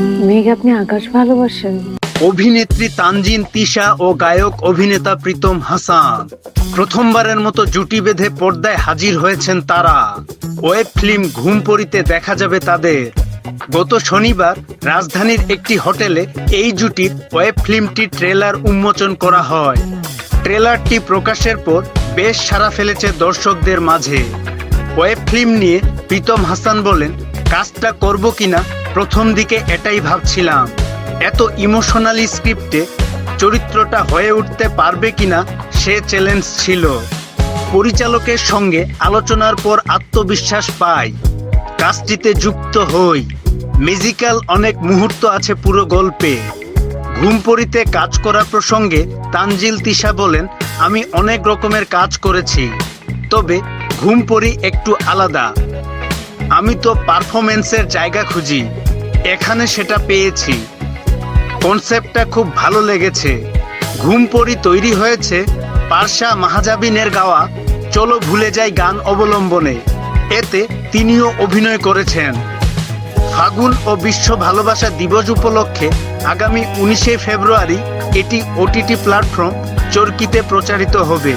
মেঘ, আপনি আকাশ ভালোবাসেন। অভিনেত্রী তানজিন, তিশা ও গায়ক অভিনেতা প্রীতম হাসান। প্রথমবারের মতো জুটি বেঁধে পর্দায় হাজির হয়েছেন তারা। ওয়েব ফিল্ম ঘুম পড়িতে দেখা যাবে তাদের। গত শনিবার রাজধানীর একটি হোটেলে এই জুটির ওয়েব ফিল্মটি ট্রেলার উন্মোচন করা হয়। ট্রেলারটি প্রকাশের পর বেশ সাড়া ফেলেছে দর্শকদের মাঝে। ওয়েব ফিল্ম নিয়ে প্রীতম হাসান বলেন, কাজটা করব কিনা প্রথম দিকে এটাই ভাবছিলাম, এত ইমোশনালি স্ক্রিপ্টে চরিত্রটা হয়ে উঠতে পারবে কিনা সে চ্যালেঞ্জ ছিল। পরিচালকের সঙ্গে আলোচনার পর আত্মবিশ্বাস পাই, কাজটিতে যুক্ত হই। মিউজিক্যাল অনেক মুহূর্ত আছে পুরো গল্পে। ঘুমপড়িতে কাজ করা প্রসঙ্গে তানজিল তিশা বলেন, আমি অনেক রকমের কাজ করেছি, তবে ঘুমপড়ি একটু আলাদা। আমি তো পারফরমেন্সের জায়গা খুঁজি। এখানে সেটা পেয়েছি। কনসেপ্টটা খুব ভালো লেগেছে। ঘুমপড়ি তৈরি হয়েছে। পারশা মাহাজাবিনের গাওয়া চলো ভুলে যাই গান অবলম্বনে। এতে তিনিও অভিনয় করেছেন। ফাগুন ও বিশ্ব ভালোবাসা দিবস উপলক্ষে আগামী উনিশে ফেব্রুয়ারি এটি ওটিটি প্ল্যাটফর্ম চরকিতে প্রচারিত হবে।